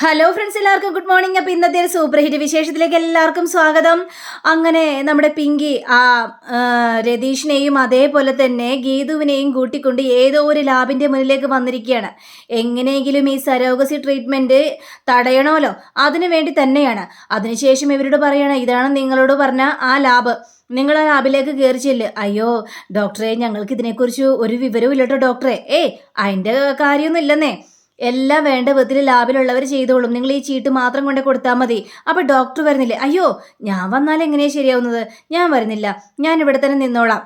Hello friends എല്ലാവർക്കും good morning അപ്പോൾ ഇന്നത്തെ ഒരു സൂപ്പർ ഹിറ്റ് വിശേഷത്തിലേക്ക് എല്ലാവർക്കും സ്വാഗതം. അങ്ങനെ നമ്മുടെ പിങ്കി ആ രതീഷിനെയും അതേപോലെ തന്നെ ഗീതുവിനെയും കൂട്ടിക്കൊണ്ട് ഏതോ ഒരു ലാബിന്റെ മുന്നിലേക്ക് വന്നിരിക്കുകയാണ്. എങ്ങനെയെങ്കിലും ഈ സരോഗസി ട്രീറ്റ്മെന്റ് തടയണമല്ലോ. അതിനു വേണ്ടി തന്നെയാണ്. അതിനുശേഷം ഇവരോട് പറയണം ഇതാണ് നിങ്ങളോട് പറഞ്ഞ ആ ലാബ്. നിങ്ങൾ ആ ലാബിലേക്ക് കയറി ചെല്ല്. അയ്യോ ഡോക്ടറെ ഞങ്ങൾക്ക് ഇതിനെക്കുറിച്ച് ഒരു വിവരവും ഇല്ലട്ടോ ഡോക്ടറെ ഏയ് അതിന്റെ കാര്യമൊന്നും ഇല്ലെന്നേ എല്ലാം വേണ്ട വിധത്തിൽ ലാബിലുള്ളവർ ചെയ്തോളും. നിങ്ങൾ ഈ ചീട്ട് മാത്രം കൊണ്ട് കൊടുത്താൽ മതി. അപ്പോൾ ഡോക്ടർ വരുന്നില്ലേ? അയ്യോ ഞാൻ വന്നാൽ എങ്ങനെയാണ് ശരിയാവുന്നത്? ഞാൻ വരുന്നില്ല. ഞാൻ ഇവിടെ തന്നെ നിന്നോളാം.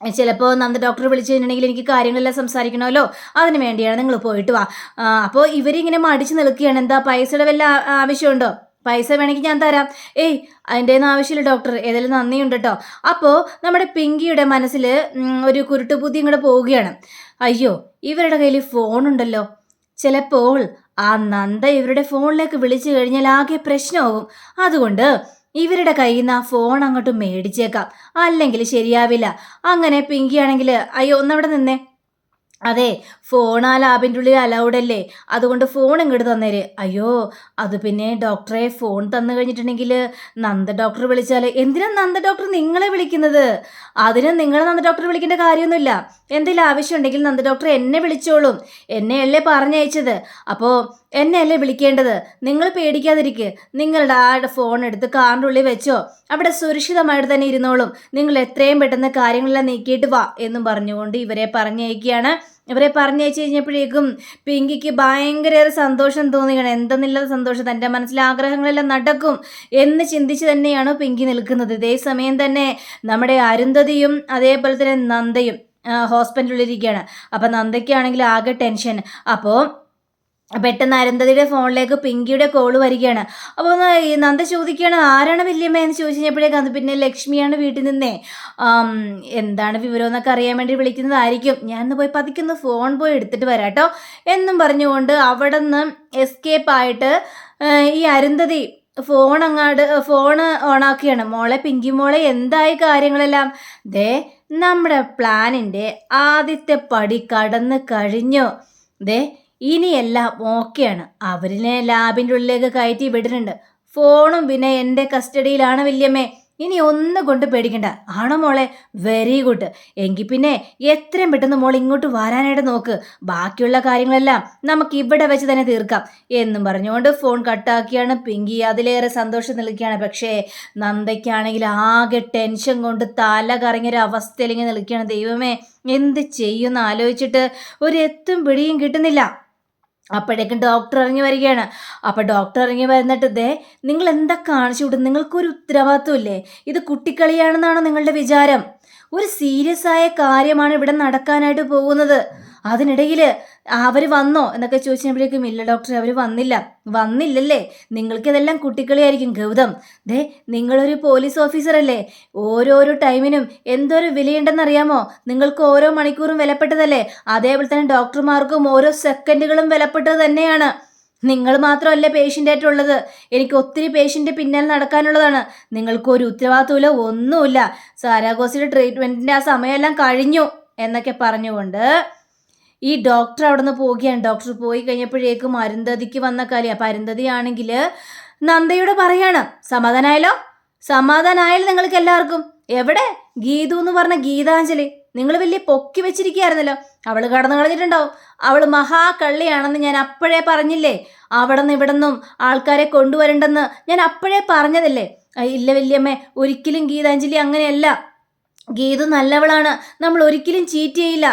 ചിലപ്പോൾ നന്ദ ഡോക്ടർ വിളിച്ചു കഴിഞ്ഞിട്ടുണ്ടെങ്കിൽ എനിക്ക് കാര്യങ്ങളെല്ലാം സംസാരിക്കണമല്ലോ? അതിന് വേണ്ടിയാണ് നിങ്ങൾ പോയിട്ട് വാ. അപ്പോൾ ഇവരിങ്ങനെ മടിച്ച് നിൽക്കുകയാണ്. എന്താ പൈസയുടെ വല്ല ആവശ്യമുണ്ടോ? പൈസ വേണമെങ്കിൽ ഞാൻ തരാം. ഏയ് അതിന്റെ ഒന്നും ആവശ്യമില്ല ഡോക്ടർ ഏതായാലും നന്ദിയുണ്ട് കേട്ടോ അപ്പോൾ നമ്മുടെ പിങ്കിയുടെ മനസ്സിൽ ഒരു കുരുട്ടുബുദ്ധി ഇങ്ങോട്ട് പോവുകയാണ്. അയ്യോ ഇവരുടെ കയ്യിൽ ഫോണുണ്ടല്ലോ ചിലപ്പോൾ ആ നന്ദ ഇവരുടെ ഫോണിലേക്ക് വിളിച്ചു കഴിഞ്ഞാൽ ആകെ പ്രശ്നമാകും അതുകൊണ്ട് ഇവരുടെ കയ്യിൽ നിന്ന് ആ ഫോൺ അങ്ങോട്ട് മേടിച്ചേക്കാം. അല്ലെങ്കിൽ ശരിയാവില്ല. അങ്ങനെ പിങ്കിയാണെങ്കിൽ അയ്യോ ഒന്നവിടെ നിന്നേ. അതെ ഫോൺ ആ ലാബിന്റെ ഉള്ളിൽ അലൗഡ് അല്ലേ? അതുകൊണ്ട് ഫോൺ ഇങ്ങോട്ട് തന്നേര്. അയ്യോ അത് പിന്നെ ഡോക്ടറെ ഫോൺ തന്നു കഴിഞ്ഞിട്ടുണ്ടെങ്കിൽ നന്ദ ഡോക്ടർ വിളിച്ചാൽ എന്തിനാ നന്ദ ഡോക്ടർ നിങ്ങളെ വിളിക്കുന്നത്? അതിന് നിങ്ങൾ നന്ദ ഡോക്ടർ വിളിക്കേണ്ട കാര്യമൊന്നുമില്ല. എന്തെങ്കിലും ആവശ്യമുണ്ടെങ്കിൽ നന്ദ ഡോക്ടർ എന്നെ വിളിച്ചോളും. എന്നെ അല്ലേ പറഞ്ഞയച്ചത്. അപ്പോൾ എന്നെ അല്ലേ വിളിക്കേണ്ടത്? നിങ്ങൾ പേടിക്കാതിരിക്കുക നിങ്ങളുടെ ആ ഫോൺ എടുത്ത് കാറിന്റെ ഉള്ളിൽ വെച്ചോ. അവിടെ സുരക്ഷിതമായിട്ട് തന്നെ ഇരുന്നോളും. നിങ്ങൾ എത്രയും പെട്ടെന്ന് കാര്യങ്ങളെല്ലാം നീക്കിയിട്ട് വാ എന്നും പറഞ്ഞുകൊണ്ട് ഇവരെ പറഞ്ഞയക്കുകയാണ്. ഇവരെ പറഞ്ഞയച്ചു കഴിഞ്ഞപ്പോഴേക്കും പിങ്കിക്ക് ഭയങ്കര സന്തോഷം തോന്നുകയാണ്. എന്തെന്നില്ലാത്ത സന്തോഷം? തന്റെ മനസ്സിലെ ആഗ്രഹങ്ങളെല്ലാം നടക്കും എന്ന് ചിന്തിച്ച് തന്നെയാണ് പിങ്കി നിൽക്കുന്നത്. ഇതേ സമയം തന്നെ നമ്മുടെ അരുന്ധതിയും അതേപോലെ തന്നെ നന്ദയും ഹോസ്പിറ്റലിലിരിക്കുകയാണ് അപ്പം നന്ദയ്ക്കാണെങ്കിൽ ആകെ ടെൻഷൻ. അപ്പോൾ പെട്ടെന്ന് അരന്തതിയുടെ ഫോണിലേക്ക് പിങ്കിയുടെ കോൾ വരികയാണ്. അപ്പോൾ ഒന്ന് നന്ദ ചോദിക്കുകയാണ് ആരാണ് വല്യമ്മ? എന്ന് ചോദിച്ചു കഴിഞ്ഞപ്പോഴേക്കും അത് പിന്നെ ലക്ഷ്മിയാണ് വീട്ടിൽ നിന്നേ. എന്താണ് വിവരം എന്നൊക്കെ അറിയാൻ വേണ്ടി വിളിക്കുന്നതായിരിക്കും. ഇന്ന് പോയി പതിക്കൊന്ന് ഫോൺ പോയി എടുത്തിട്ട് വരാം കേട്ടോ. എന്നും പറഞ്ഞുകൊണ്ട് അവിടെ നിന്ന് എസ്കേപ്പ് ആയിട്ട് ഈ അരുന്ധതി ഫോൺ അങ്ങാട് ഫോണ് ഓണാക്കുകയാണ്. മോളെ പിങ്കി മോളെ എന്തായി കാര്യങ്ങളെല്ലാം? ദേ നമ്മുടെ പ്ലാനിന്റെ ആദ്യത്തെ പടി കടന്ന് കഴിഞ്ഞു. ദേ ഇനിയെല്ലാം ഓക്കെയാണ്. അവരിനെ ലാബിന്റെ ഉള്ളിലേക്ക് കയറ്റി വിടുന്നുണ്ട് ഫോണും പിന്നെ എന്റെ കസ്റ്റഡിയിലാണ് വല്യമ്മേ. ഇനി ഒന്നും കൊണ്ട് പേടിക്കണ്ട. ആണോ മോളെ? വെരി ഗുഡ് എങ്കിൽ പിന്നെ എത്രയും പെട്ടെന്ന് മോൾ ഇങ്ങോട്ട് വരാനായിട്ട് നോക്ക്. ബാക്കിയുള്ള കാര്യങ്ങളെല്ലാം നമുക്ക് ഇവിടെ വെച്ച് തന്നെ തീർക്കാം. എന്നും പറഞ്ഞുകൊണ്ട് ഫോൺ കട്ടാക്കിയാണ്. പിങ്കി അതിലേറെ സന്തോഷം നിൽക്കുകയാണ്. പക്ഷേ നന്ദയ്ക്കാണെങ്കിൽ ആകെ ടെൻഷൻ കൊണ്ട് തല കറങ്ങിയൊരു അവസ്ഥയിലെങ്കിൽ നിൽക്കുകയാണ് ദൈവമേ. എന്ത് ചെയ്യുമെന്ന് ആലോചിച്ചിട്ട് ഒരു എത്തും പിടിയും കിട്ടുന്നില്ല. അപ്പോഴേക്കും ഡോക്ടർ ഇറങ്ങി വരികയാണ്. അപ്പോൾ ഡോക്ടർ ഇറങ്ങി വരുന്നിട്ട് ദേ നിങ്ങൾ എന്താ കാണിച്ചു വിടും നിങ്ങൾക്കൊരു ഉത്തരവാദിത്വമില്ലേ? ഇത് കുട്ടിക്കളിയാണെന്നാണോ നിങ്ങളുടെ വിചാരം? ഒരു സീരിയസ് ആയ കാര്യമാണ് ഇവിടെ നടക്കാനായിട്ട് പോകുന്നത്. അതിനിടയിൽ അവർ വന്നോ എന്നൊക്കെ ചോദിച്ചപ്പോഴേക്കും ഇല്ല ഡോക്ടറെ അവർ വന്നില്ല. വന്നില്ലല്ലേ? നിങ്ങൾക്ക് നിങ്ങൾക്കിതെല്ലാം കുട്ടിക്കളിയായിരിക്കും. ഗൗതം ദേ നിങ്ങളൊരു പോലീസ് ഓഫീസറല്ലേ? ഓരോരോ ടൈമിനും എന്തോരം വിലയുണ്ടെന്നറിയാമോ? നിങ്ങൾക്ക് ഓരോ മണിക്കൂറും വിലപ്പെട്ടതല്ലേ? അതേപോലെ തന്നെ ഡോക്ടർമാർക്കും ഓരോ സെക്കൻഡുകളും വിലപ്പെട്ടത് തന്നെയാണ്. നിങ്ങൾ മാത്രമല്ല പേഷ്യന്റ് ആയിട്ടുള്ളത് എനിക്ക് ഒത്തിരി പേഷ്യന്റ് പിന്നാലെ നടക്കാനുള്ളതാണ്. നിങ്ങൾക്ക് ഒരു ഉത്തരവാദിത്വമില്ല ഒന്നുമില്ല. സാരാഗോസിയുടെ ട്രീറ്റ്മെന്റിന്റെ ആ സമയമെല്ലാം കഴിഞ്ഞു എന്നൊക്കെ പറഞ്ഞുകൊണ്ട് ഈ ഡോക്ടർ അവിടെ നിന്ന് പോവുകയാണ്. ഡോക്ടർ പോയി കഴിഞ്ഞപ്പോഴേക്കും അരുന്ധതിക്ക് വന്ന കാര്യം അപ്പം അരുന്ധതി ആണെങ്കിൽ നന്ദയോട് പറയാണ് സമാധാനായല്ലോ? സമാധാനായാലും നിങ്ങൾക്ക് എല്ലാവർക്കും. എവിടെ? ഗീതു എന്ന് പറഞ്ഞ ഗീതാഞ്ജലി. നിങ്ങൾ വലിയ പൊക്കി വെച്ചിരിക്കുകയായിരുന്നല്ലോ. അവൾ കടന്നു കളഞ്ഞിട്ടുണ്ടാവും. അവൾ മഹാകള്ളിയാണെന്ന് ഞാൻ അപ്പോഴേ പറഞ്ഞില്ലേ? അവിടെ നിന്ന് ഇവിടെ നിന്നും ആൾക്കാരെ കൊണ്ടുവരണ്ടെന്ന് ഞാൻ അപ്പോഴേ പറഞ്ഞതല്ലേ? ഇല്ല വല്യമ്മേ ഒരിക്കലും ഗീതാഞ്ജലി അങ്ങനെയല്ല. ഗീതു നല്ലവളാണ്. നമ്മൾ ഒരിക്കലും ചീറ്റ് ചെയ്യില്ല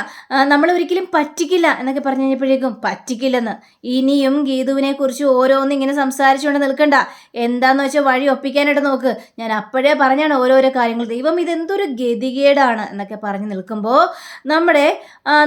നമ്മൾ ഒരിക്കലും പറ്റിക്കില്ല എന്നൊക്കെ പറഞ്ഞു കഴിഞ്ഞപ്പോഴേക്കും പറ്റിക്കില്ലെന്ന്. ഇനിയും ഗീതുവിനെ കുറിച്ച് ഓരോന്ന് ഇങ്ങനെ സംസാരിച്ചുകൊണ്ട് നിൽക്കണ്ട. എന്താന്ന് വെച്ചാൽ വഴി ഒപ്പിക്കാനായിട്ട് നോക്ക്. ഞാൻ അപ്പോഴേ പറഞ്ഞാണ് ഓരോരോ കാര്യങ്ങൾ. ദൈവം ഇതെന്തൊരു ഗതികേടാണ് എന്നൊക്കെ പറഞ്ഞു നിൽക്കുമ്പോൾ നമ്മുടെ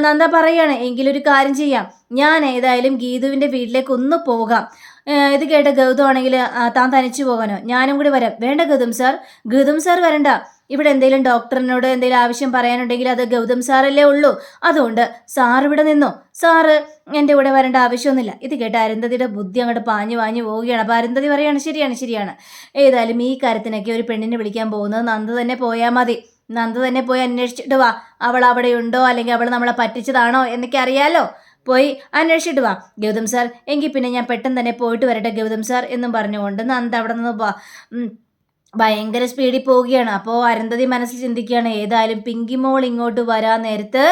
നന്ദ പറയാണ് എങ്കിലൊരു കാര്യം ചെയ്യാം. ഞാൻ ഏതായാലും ഗീതുവിന്റെ വീട്ടിലേക്ക് ഒന്ന് പോകാം. ഇത് കേട്ട ഗൗതം ആണെങ്കിൽ താൻ തനിച്ചു പോകാനോ? ഞാനും കൂടി വരാം. വേണ്ട ഗൗതം സാർ. ഗൗതം സാർ വരണ്ട. ഇവിടെ എന്തെങ്കിലും ഡോക്ടറിനോട് എന്തെങ്കിലും ആവശ്യം പറയാനുണ്ടെങ്കിൽ അത് ഗൗതം സാറല്ലേ ഉള്ളൂ. അതുകൊണ്ട് സാർ ഇവിടെ നിന്നു. സാറ് എന്റെ കൂടെ വരേണ്ട ആവശ്യമൊന്നുമില്ല. ഇത് കേട്ട് അരുന്ധതിയുടെ ബുദ്ധി അങ്ങോട്ട് പാഞ്ഞു പാഞ്ഞു പോവുകയാണ്. അപ്പോൾ അരുന്ധതി പറയാണ് ശരിയാണ് ശരിയാണ്. ഏതായാലും ഈ കാര്യത്തിനൊക്കെ ഒരു പെണ്ണിനെ വിളിക്കാൻ പോകുന്നത് നന്ദ തന്നെ പോയാൽ മതി. നന്ദ തന്നെ പോയി അന്വേഷിച്ചിട്ട് വാ. അവൾ അവിടെ ഉണ്ടോ? അല്ലെങ്കിൽ അവൾ നമ്മളെ പറ്റിച്ചതാണോ? എന്നൊക്കെ അറിയാലോ. പോയി അന്വേഷിച്ചിട്ട് വാ. ഗൗതം സാർ എങ്കിൽ പിന്നെ ഞാൻ പെട്ടെന്ന് തന്നെ പോയിട്ട് വരട്ടെ ഗൗതം സാർ എന്നും പറഞ്ഞുകൊണ്ട് നന്ദ അവിടെ നിന്ന് ഭയങ്കര സ്പീഡിൽ പോവുകയാണ്. അപ്പോൾ അരുന്ധതി മനസ്സിൽ ചിന്തിക്കുകയാണ് ഏതായാലും പിങ്കി മോൾ ഇങ്ങോട്ട് വരാൻ നേരത്ത്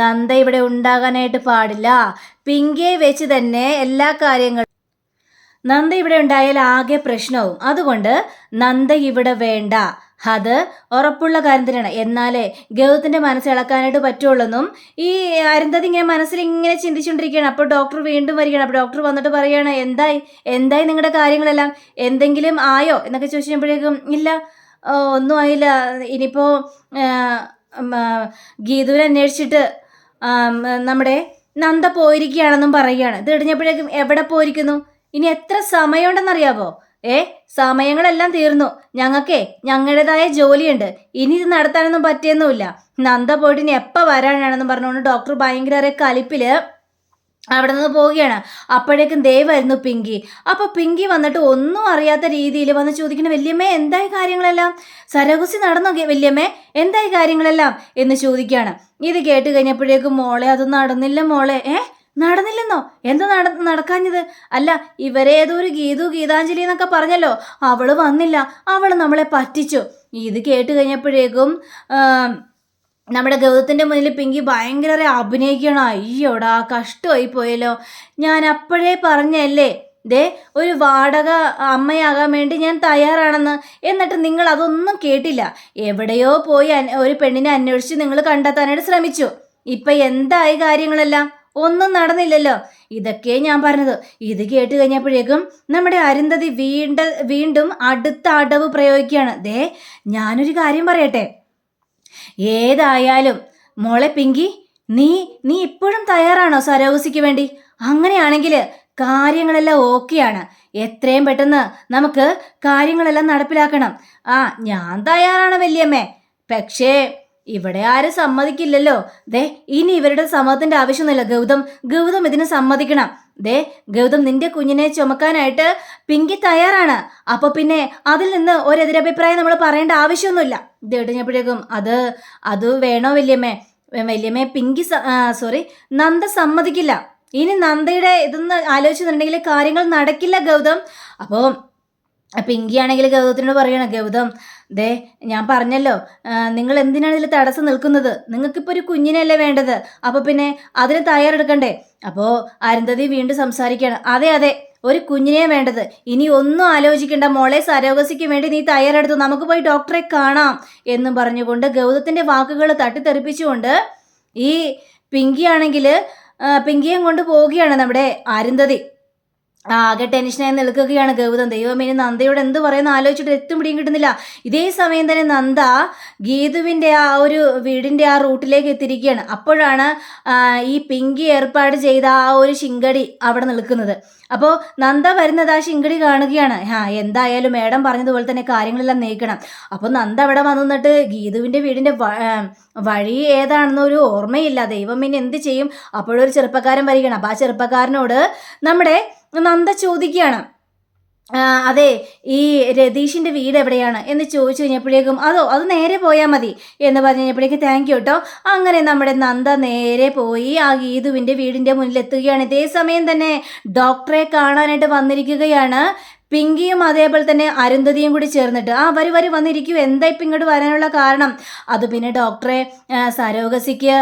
നന്ദ ഇവിടെ ഉണ്ടാകാനായിട്ട് പാടില്ല. പിങ്കിയെ വെച്ച് തന്നെ എല്ലാ കാര്യങ്ങളും നന്ദ ഇവിടെ ഉണ്ടായാൽ ആകെ പ്രശ്നവും. അതുകൊണ്ട് നന്ദ ഇവിടെ വേണ്ട. അത് ഉറപ്പുള്ള കാര്യം തന്നെയാണ്. എന്നാലേ ഗൗതത്തിന്റെ മനസ്സ് ഇളക്കാനായിട്ട് പറ്റുള്ളൂന്നും ഈ അരുന്ധതി ഇങ്ങനെ മനസ്സിൽ ഇങ്ങനെ ചിന്തിച്ചുകൊണ്ടിരിക്കുകയാണ്. അപ്പോൾ ഡോക്ടർ വീണ്ടും വരികയാണ്. അപ്പോൾ ഡോക്ടർ വന്നിട്ട് പറയുകയാണ് എന്തായി? എന്തായി നിങ്ങളുടെ കാര്യങ്ങളെല്ലാം? എന്തെങ്കിലും ആയോ? എന്നൊക്കെ ചോദിച്ചപ്പോഴേക്കും ഇല്ല ഒന്നും ആയില്ല. ഇനിയിപ്പോൾ ഗീതുവിനെ അന്വേഷിച്ചിട്ട് നമ്മുടെ നന്ദ പോയിരിക്കുകയാണെന്നും പറയുകയാണ്. ഇത് ഇടിഞ്ഞപ്പോഴേക്കും എവിടെ പോയിരിക്കുന്നു? ഇനി എത്ര സമയമുണ്ടെന്നറിയാവോ? ഏ സമയങ്ങളെല്ലാം തീർന്നു. ഞങ്ങൾക്കേ ഞങ്ങളുടേതായ ജോലിയുണ്ട്. ഇനി ഇത് നടത്താനൊന്നും പറ്റിയൊന്നുമില്ല. നന്ദ പോയിട്ട് ഇനി എപ്പോൾ വരാനാണെന്ന് പറഞ്ഞുകൊണ്ട് ഡോക്ടർ ഭയങ്കര കലിപ്പിൽ അവിടെ നിന്ന് പോവുകയാണ്. അപ്പോഴേക്കും ദയവായിരുന്നു പിങ്കി. അപ്പോൾ പിങ്കി വന്നിട്ട് ഒന്നും അറിയാത്ത രീതിയിൽ വന്ന് ചോദിക്കുന്ന വല്യമ്മേ എന്തായി കാര്യങ്ങളെല്ലാം? സരകുസി നടന്നു വല്യമ്മേ? എന്തായി കാര്യങ്ങളെല്ലാം? എന്ന് ചോദിക്കുകയാണ്. ഇത് കേട്ട് കഴിഞ്ഞപ്പോഴേക്കും മോളെ അതൊന്നും നടന്നില്ല മോളെ. ഏ നടന്നില്ലെന്നോ? എന്താ നട നടക്കാഞ്ഞത്? അല്ല ഇവരേതോ ഒരു ഗീതു ഗീതാഞ്ജലി എന്നൊക്കെ പറഞ്ഞല്ലോ. അവൾ വന്നില്ല. അവൾ നമ്മളെ പറ്റിച്ചു. ഇത് കേട്ട് കഴിഞ്ഞപ്പോഴേക്കും നമ്മുടെ ഗൗതത്തിന്റെ മുന്നിൽ പിങ്കി ഭയങ്കര അഭിനയിക്കണം അയ്യോടാ കഷ്ടമായി പോയല്ലോ. ഞാൻ അപ്പോഴേ പറഞ്ഞല്ലേ ദേ ഒരു വാടക അമ്മയാകാൻ വേണ്ടി ഞാൻ തയ്യാറാണെന്ന്. എന്നിട്ട് നിങ്ങൾ അതൊന്നും കേട്ടില്ല. എവിടെയോ പോയി ഒരു പെണ്ണിനെ അന്വേഷിച്ച് നിങ്ങൾ കണ്ടെത്താനായിട്ട് ശ്രമിച്ചു. ഇപ്പം എന്തായി കാര്യങ്ങളെല്ലാം? ഒന്നും നടന്നില്ലല്ലോ. ഇതൊക്കെ ഞാൻ പറഞ്ഞത്. ഇത് കേട്ട് കഴിഞ്ഞപ്പോഴേക്കും നമ്മുടെ അരുന്ധതി വീണ്ട വീണ്ടും അടുത്ത അടവ് പ്രയോഗിക്കുകയാണ്. ദേ ഞാനൊരു കാര്യം പറയട്ടെ. ഏതായാലും മോളെ പിങ്കി നീ നീ ഇപ്പോഴും തയ്യാറാണോ സരോഗസിക്ക് വേണ്ടി? അങ്ങനെയാണെങ്കിൽ കാര്യങ്ങളെല്ലാം ഓക്കെയാണ്. എത്രയും പെട്ടെന്ന് നമുക്ക് കാര്യങ്ങളെല്ലാം നടപ്പിലാക്കണം. ആ ഞാൻ തയ്യാറാണ് വല്യമ്മേ. പക്ഷേ ഇവിടെ ആരും സമ്മതിക്കില്ലല്ലോ. ദേ ഇനി ഇവരുടെ സമ്മതത്തിന്റെ ആവശ്യമൊന്നുമില്ല. ഗൗതം ഗൗതം ഇതിന് സമ്മതിക്കണം. ദേ ഗൗതം നിന്റെ കുഞ്ഞിനെ ചുമക്കാനായിട്ട് പിങ്കി തയ്യാറാണ്. അപ്പൊ പിന്നെ അതിൽ നിന്ന് ഒരെതിരഭിപ്രായം നമ്മൾ പറയേണ്ട ആവശ്യമൊന്നുമില്ല. ഇത് അത് അത് വേണോ വല്യമ്മേ? വല്യമ്മേ പിങ്കി സോറി നന്ദ സമ്മതിക്കില്ല. ഇനി നന്ദയുടെ ഇതൊന്ന് ആലോചിച്ചിട്ടുണ്ടെങ്കിൽ കാര്യങ്ങൾ നടക്കില്ല ഗൗതം. അപ്പോൾ പിങ്കി ആണെങ്കിൽ ഗൗതത്തിനോട് പറയണം ഗൗതം ദേ ഞാൻ പറഞ്ഞല്ലോ നിങ്ങൾ എന്തിനാണ് ഇതിൽ തടസ്സം നിൽക്കുന്നത്? നിങ്ങൾക്കിപ്പോൾ ഒരു കുഞ്ഞിനല്ലേ വേണ്ടത്? അപ്പോൾ പിന്നെ അതിന് തയ്യാറെടുക്കണ്ടേ? അപ്പോൾ അരുന്ധതി വീണ്ടും സംസാരിക്കുകയാണ്. അതെ അതെ ഒരു കുഞ്ഞിനെ വേണ്ടത്. ഇനി ഒന്നും ആലോചിക്കേണ്ട. മോളെ സരോഗസിക്ക് വേണ്ടി നീ തയ്യാറെടുത്തു. നമുക്ക് പോയി ഡോക്ടറെ കാണാം എന്നും പറഞ്ഞുകൊണ്ട് ഗൗതത്തിന്റെ വാക്കുകൾ തട്ടിത്തെറിപ്പിച്ചുകൊണ്ട് ഈ പിങ്കിയാണെങ്കിൽ പിങ്കിയെ കൊണ്ട് പോവുകയാണ് നമ്മുടെ അരുന്ധതി. ആകെ ടെൻഷനായി നിൽക്കുകയാണ്. ഗൗതം ദൈവം ഇനി നന്ദയോട് എന്ത് പറയുന്ന ആലോചിച്ചിട്ട് എത്തും പിടിയും കിട്ടുന്നില്ല. ഇതേ സമയം തന്നെ നന്ദ ഗീതുവിന്റെ ആ ഒരു വീടിന്റെ ആ റൂട്ടിലേക്ക് എത്തിയിരിക്കുകയാണ്. അപ്പോഴാണ് ഈ പിങ്കി ഏർപ്പാട് ചെയ്ത ആ ഒരു ശിങ്കടി അവിടെ നിൽക്കുന്നത്. അപ്പോൾ നന്ദ വരുന്നത് ആ ശിങ്കടി കാണുകയാണ്. ആ എന്തായാലും മേഡം പറഞ്ഞതുപോലെ തന്നെ കാര്യങ്ങളെല്ലാം നീക്കണം. അപ്പോൾ നന്ദ അവിടെ വന്നിട്ട് ഗീതുവിന്റെ വീടിന്റെ വഴി ഏതാണെന്നൊരു ഓർമ്മയില്ല. ദൈവം ഇനി എന്ത് ചെയ്യും? അപ്പോഴൊരു ചെറുപ്പക്കാരൻ വരികയാണ്. അപ്പോൾ ആ ചെറുപ്പക്കാരനോട് നമ്മുടെ നന്ദ ചോദിക്കുകയാണ്. അതെ ഈ രതീഷിന്റെ വീട് എവിടെയാണ്? എന്ന് ചോദിച്ചു കഴിഞ്ഞപ്പോഴേക്കും അതോ അത് നേരെ പോയാൽ മതി എന്ന് പറഞ്ഞു കഴിഞ്ഞപ്പോഴേക്കും താങ്ക് യു കേട്ടോ അങ്ങനെ നമ്മുടെ നന്ദ നേരെ പോയി ആ ഗീതുവിന്റെ വീടിന്റെ മുന്നിലെത്തുകയാണ്. ഇതേ സമയം തന്നെ ഡോക്ടറെ കാണാനായിട്ട് വന്നിരിക്കുകയാണ്. പിങ്കിയും അതേപോലെ തന്നെ അരുന്ധതിയും കൂടി ചേർന്നിട്ട് ആ വരി വരി വന്നിരിക്കും. എന്താ ഇപ്പം ഇങ്ങോട്ട് വരാനുള്ള കാരണം? അത് പിന്നെ ഡോക്ടറെ സരോഗസിക്ക്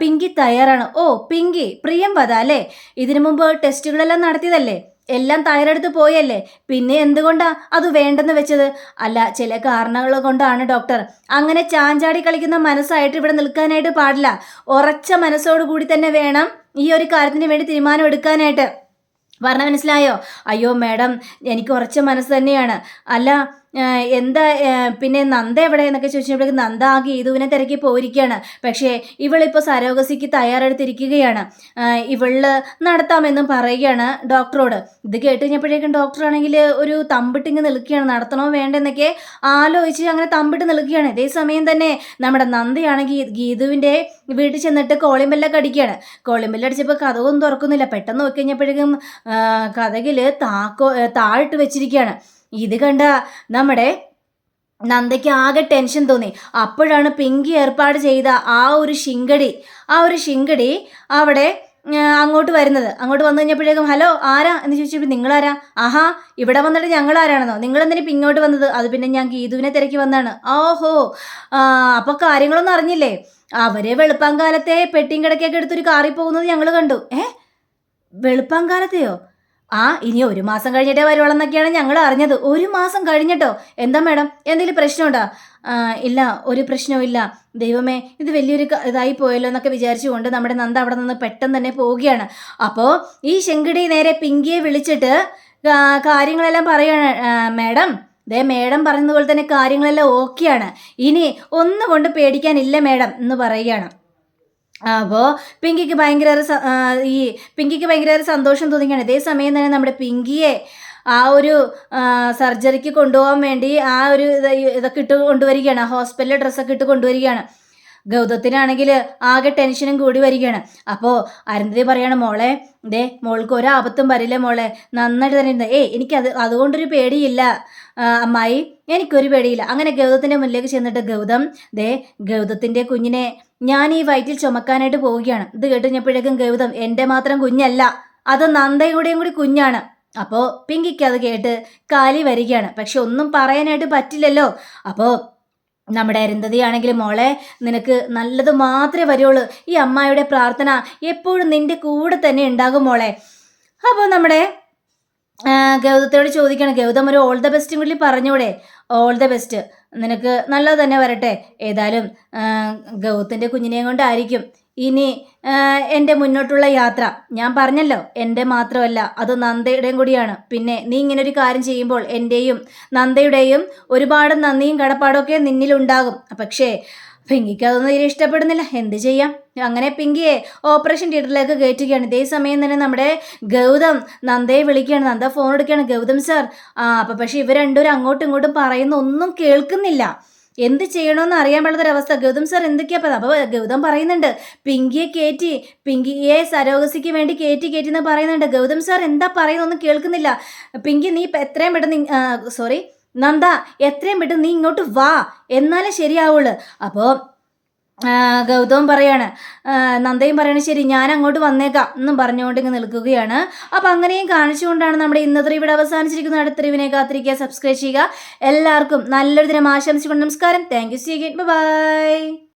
പിങ്കി തയ്യാറാണ്. ഓ പിങ്കി പ്രിയം വധ അല്ലേ? ഇതിനു മുമ്പ് ടെസ്റ്റുകളെല്ലാം നടത്തിയതല്ലേ? എല്ലാം തയ്യാറെടുത്ത് പോയല്ലേ? പിന്നെ എന്തുകൊണ്ടാ അത് വേണ്ടെന്ന് വെച്ചത്? അല്ല ചില കാരണങ്ങൾ കൊണ്ടാണ് ഡോക്ടർ. അങ്ങനെ ചാഞ്ചാടി കളിക്കുന്ന മനസ്സായിട്ട് ഇവിടെ നിൽക്കാനായിട്ട് പാടില്ല. ഉറച്ച മനസ്സോടു കൂടി തന്നെ വേണം ഈ ഒരു കാര്യത്തിന് വേണ്ടി തീരുമാനം എടുക്കാനായിട്ട്. പറഞ്ഞ മനസ്സിലായോ? അയ്യോ മാഡം എനിക്ക് ഉറച്ച മനസ്സ് തന്നെയാണ്. അല്ല എന്താ പിന്നെ നന്ദ എവിടെ എന്നൊക്കെ ചോദിച്ചപ്പോഴേക്കും നന്ദ ആ ഗീതുവിനെ തിരക്കി പോയിരിക്കുകയാണ്. പക്ഷേ ഇവളിപ്പോൾ സരോഗസിക്ക് തയ്യാറെടുത്തിരിക്കുകയാണ്. ഇവൾ നടത്താമെന്നും പറയുകയാണ് ഡോക്ടറോട്. ഇത് കേട്ട് കഴിഞ്ഞപ്പോഴേക്കും ഡോക്ടറാണെങ്കിൽ ഒരു തമ്പിട്ടിങ് നിൽക്കുകയാണ്. നടത്തണോ വേണ്ടെന്നൊക്കെ ആലോചിച്ച് അങ്ങനെ തമ്പിട്ട് നിൽക്കുകയാണ്. ഇതേ സമയം തന്നെ നമ്മുടെ നന്ദയാണെങ്കിൽ ഗീതുവിന്റെ വീട്ടിൽ ചെന്നിട്ട് കോളിമ്പല്ലൊക്കെ അടിക്കുകയാണ്. കോളിമ്പല്ലടിച്ചപ്പോൾ കഥകൊന്നും തുറക്കുന്നില്ല. പെട്ടെന്ന് നോക്കി കഴിഞ്ഞപ്പോഴേക്കും കഥകിൽ താക്കോ താഴിട്ട് വെച്ചിരിക്കുകയാണ്. ഇത് കണ്ട നമ്മുടെ നന്ദയ്ക്ക് ആകെ ടെൻഷൻ തോന്നി. അപ്പോഴാണ് പിങ്കി ഏർപ്പാട് ചെയ്ത ആ ഒരു ശിങ്കടി ആ ഒരു ശിങ്കടി അവിടെ അങ്ങോട്ട് വരുന്നത്. അങ്ങോട്ട് വന്നു കഴിഞ്ഞപ്പോഴേക്കും ഹലോ ആരാ? എന്ന് ചോദിച്ചപ്പോൾ നിങ്ങളാരാ? ആഹാ ഇവിടെ വന്നിട്ട് ഞങ്ങൾ ആരാണെന്നോ നിങ്ങൾ ഇപ്പം ഇങ്ങോട്ട് വന്നത്? അത് പിന്നെ ഞാൻ ഗീതുവിനെ തിരക്കി വന്നാണ് ഓഹോ അപ്പോൾ അപ്പൊ കാര്യങ്ങളൊന്നും അറിഞ്ഞില്ലേ? അവരെ വെളുപ്പാങ്കാലത്തെ പെട്ടിയും കിടക്കൊക്കെ എടുത്തൊരു കാറിൽ പോകുന്നത് ഞങ്ങൾ കണ്ടു. ഏ? വെളുപ്പാങ്കാലത്തെയോ? ആ ഇനി ഒരു മാസം കഴിഞ്ഞിട്ടേ വരുവോളെന്നൊക്കെയാണ് ഞങ്ങൾ അറിഞ്ഞത്. ഒരു മാസം കഴിഞ്ഞിട്ടോ? എന്താ മാഡം? എന്തെങ്കിലും പ്രശ്നമുണ്ടോ? ഇല്ല ഒരു പ്രശ്നവും ഇല്ല. ദൈവമേ ഇത് വലിയൊരു ഇതായി പോയല്ലോ എന്നൊക്കെ വിചാരിച്ചുകൊണ്ട് നമ്മുടെ നന്ദ അവിടെ നിന്ന് പെട്ടെന്ന് തന്നെ പോവുകയാണ്. അപ്പോൾ ഈ ശെങ്കിടി നേരെ പിങ്കിയെ വിളിച്ചിട്ട് കാര്യങ്ങളെല്ലാം പറയുകയാണ് "ആ, മാഡം. ദേ മേഡം പറഞ്ഞതുപോലെ പോലെ തന്നെ കാര്യങ്ങളെല്ലാം ഓക്കെയാണ്. ഇനി ഒന്നുകൊണ്ട് പേടിക്കാനില്ല മേഡം എന്ന് പറയുകയാണ്. അപ്പോൾ പിങ്കിക്ക് ഭയങ്കര ഈ പിങ്കിക്ക് ഭയങ്കര സന്തോഷം തോന്നിക്കുകയാണ് ഇതേ സമയം തന്നെ നമ്മുടെ പിങ്കിയെ ആ ഒരു സർജറിക്ക് കൊണ്ടുപോകാൻ വേണ്ടി ആ ഒരു ഇത് ഇതൊക്കെ ഇട്ട് കൊണ്ടുവരികയാണ്. ഹോസ്പിറ്റലിലെ ഡ്രസ്സൊക്കെ ഇട്ട് കൊണ്ടുവരികയാണ്. ഗൗതത്തിനാണെങ്കിൽ ആകെ ടെൻഷനും കൂടി വരികയാണ്. അപ്പോൾ അരുന്ധതി പറയാണ് മോളെ ദേ മോൾക്ക് ഒരാപത്തും വരില്ല മോളെ. നന്നായിട്ട് തന്നെ ഇരുന്ന് ഏയ് എനിക്കത് അതുകൊണ്ടൊരു പേടിയില്ല അമ്മായി. എനിക്കൊരു പേടിയില്ല. അങ്ങനെ ഗൗതത്തിന്റെ മുന്നിലേക്ക് ചെന്നിട്ട് ഗൗതം ദേ ഗൗതത്തിന്റെ കുഞ്ഞിനെ ഞാൻ ഈ വയറ്റിൽ ചുമക്കാനായിട്ട് പോവുകയാണ്. ഇത് കേട്ടുകഴിഞ്ഞപ്പോഴേക്കും ഗൗതം എന്റെ മാത്രം കുഞ്ഞല്ല അത് നന്ദയുടെയും കൂടി കുഞ്ഞാണ്. അപ്പോൾ പിങ്കിക്ക് അത് കേട്ട് കാലി വരികയാണ്. പക്ഷെ ഒന്നും പറയാനായിട്ട് പറ്റില്ലല്ലോ. അപ്പോൾ നമ്മുടെ അരുന്ധതിയാണെങ്കിൽ മോളെ നിനക്ക് നല്ലത് മാത്രമേ വരുള്ളൂ. ഈ അമ്മായിയുടെ പ്രാർത്ഥന എപ്പോഴും നിന്റെ കൂടെ തന്നെ ഉണ്ടാകും മോളെ. അപ്പോൾ നമ്മുടെ ഗൗതത്തോട് ചോദിക്കണം. ഗൗതം ഒരു ഓൾ ദ ബെസ്റ്റും കൂടി പറഞ്ഞൂടെ. ഓൾ ദ ബെസ്റ്റ് നിനക്ക് നല്ലത് തന്നെ വരട്ടെ. ഏതായാലും ഗൗതത്തിന്റെ കുഞ്ഞിനെയും കൊണ്ടായിരിക്കും ഇനി എന്റെ മുന്നോട്ടുള്ള യാത്ര. ഞാൻ പറഞ്ഞല്ലോ എന്റെ മാത്രമല്ല അത് നന്ദയുടെയും കൂടിയാണ്. പിന്നെ നീ ഇങ്ങനെ ഒരു കാര്യം ചെയ്യുമ്പോൾ എന്റെയും നന്ദയുടെയും ഒരുപാട് നന്ദിയും കടപ്പാടൊക്കെ നിന്നിലുണ്ടാകും. പക്ഷേ പിങ്കിക്ക് അതൊന്നും തീരെ ഇഷ്ടപ്പെടുന്നില്ല. എന്ത് ചെയ്യാം? അങ്ങനെ പിങ്കിയെ ഓപ്പറേഷൻ തിയേറ്ററിലേക്ക് കയറ്റുകയാണ്. ഇതേ സമയം തന്നെ നമ്മുടെ ഗൗതം നന്ദയെ വിളിക്കുകയാണ്. നന്ദ ഫോൺ എടുക്കുകയാണ്. ഗൗതം സാർ ആ അപ്പം പക്ഷേ ഇവർ രണ്ടുപേരും അങ്ങോട്ടും ഇങ്ങോട്ടും പറയുന്ന ഒന്നും കേൾക്കുന്നില്ല. എന്ത് ചെയ്യണമെന്ന് അറിയാൻ പാടാത്തൊരവസ്ഥ ഗൗതം സാർ എന്തൊക്കെയാ പറയുന്നത് അപ്പോൾ ഗൗതം പറയുന്നുണ്ട് പിങ്കിയെ കയറ്റി പിങ്കിയെ സരോഗസിക്ക് വേണ്ടി കയറ്റി കയറ്റി എന്ന് പറയുന്നുണ്ട്. ഗൗതം സാർ എന്താ പറയുന്നൊന്നും കേൾക്കുന്നില്ല. പിങ്കി നീ എത്രയും പെട്ടെന്ന് സോറി നന്ദ എത്രയും പെട്ടെന്ന് നീ ഇങ്ങോട്ട് വാ. എന്നാലേ ശരിയാവുള്ളൂ. അപ്പോൾ ഗൗതവും പറയാണ് നന്ദയും പറയാണ് ശരി ഞാൻ അങ്ങോട്ട് വന്നേക്കാം എന്നും പറഞ്ഞുകൊണ്ട് ഇങ്ങ് നിൽക്കുകയാണ്. അപ്പം അങ്ങനെയും കാണിച്ചുകൊണ്ടാണ് നമ്മുടെ ഇന്നത്തെ ഇവിടെ അവസാനിച്ചിരിക്കുന്ന അടുത്ത റിവിനെ കാത്തിരിക്കുക. സബ്സ്ക്രൈബ് ചെയ്യുക. എല്ലാവർക്കും നല്ലൊരു ദിനം ആശംസിച്ചുകൊണ്ട് നമസ്കാരം. Thank you C by